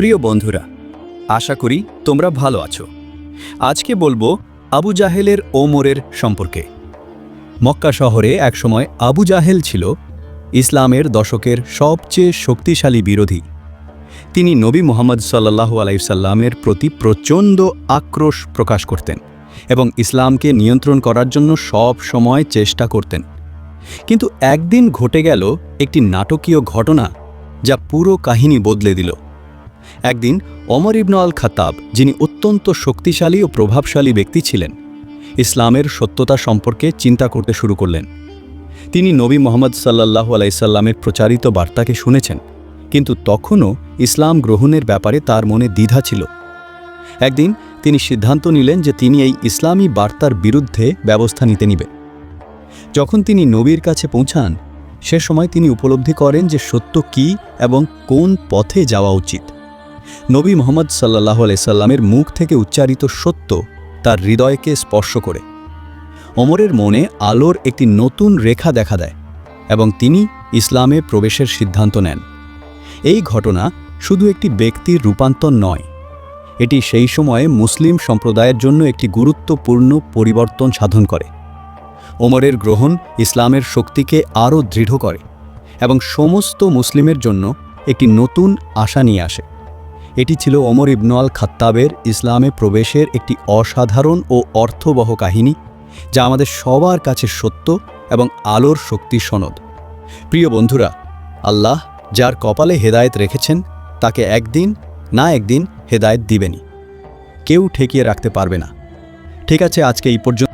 প্রিয় বন্ধুরা, আশা করি তোমরা ভালো আছো। আজকে বলব আবু জাহেলের ওমরের সম্পর্কে। মক্কা শহরে একসময় আবু জাহেল ছিল ইসলামের দশকের সবচেয়ে শক্তিশালী বিরোধী। তিনি নবী মোহাম্মদ সাল্লাহু আলাইসাল্লামের প্রতি প্রচণ্ড আক্রোশ প্রকাশ করতেন এবং ইসলামকে নিয়ন্ত্রণ করার জন্য সব সময় চেষ্টা করতেন। কিন্তু একদিন ঘটে গেল একটি নাটকীয় ঘটনা যা পুরো কাহিনী বদলে দিল। একদিন অমর ইবন আল খাতাব যিনি অত্যন্ত শক্তিশালী ও প্রভাবশালী ব্যক্তি ছিলেন, ইসলামের সত্যতা সম্পর্কে চিন্তা করতে শুরু করলেন। তিনি নবী মোহাম্মদ সাল্লাহ আলাইসাল্লামের প্রচারিত বার্তাকে শুনেছেন, কিন্তু তখনও ইসলাম গ্রহণের ব্যাপারে তার মনে দ্বিধা ছিল। একদিন তিনি সিদ্ধান্ত নিলেন যে তিনি এই ইসলামী বার্তার বিরুদ্ধে ব্যবস্থা নিতে নিবেন যখন তিনি নবীর কাছে পৌঁছান, সে সময় তিনি উপলব্ধি করেন যে সত্য কি এবং কোন পথে যাওয়া উচিত। নবী মোহাম্মদ সাল্লাহ আলাইসাল্লামের মুখ থেকে উচ্চারিত সত্য তার হৃদয়কে স্পর্শ করে। ওমরের মনে আলোর একটি নতুন রেখা দেখা দেয় এবং তিনি ইসলামে প্রবেশের সিদ্ধান্ত নেন। এই ঘটনা শুধু একটি ব্যক্তির রূপান্তর নয়, এটি সেই সময়ে মুসলিম সম্প্রদায়ের জন্য একটি গুরুত্বপূর্ণ পরিবর্তন সাধন করে। ওমরের গ্রহণ ইসলামের শক্তিকে আরও দৃঢ় করে এবং সমস্ত মুসলিমের জন্য একটি নতুন আশা নিয়ে আসে। এটি ছিল ওমর ইবনুয়াল খাত্তাবের ইসলামে প্রবেশের একটি অসাধারণ ও অর্থবহ কাহিনী, যা আমাদের সবার কাছে সত্য এবং আলোর শক্তি সনদ। প্রিয় বন্ধুরা, আল্লাহ যার কপালে হেদায়েত রেখেছেন, তাকে একদিন না একদিন হেদায়েত দিবেনি কেউ ঠেকিয়ে রাখতে পারবে না। ঠিক আছে, আজকে এই পর্যন্ত।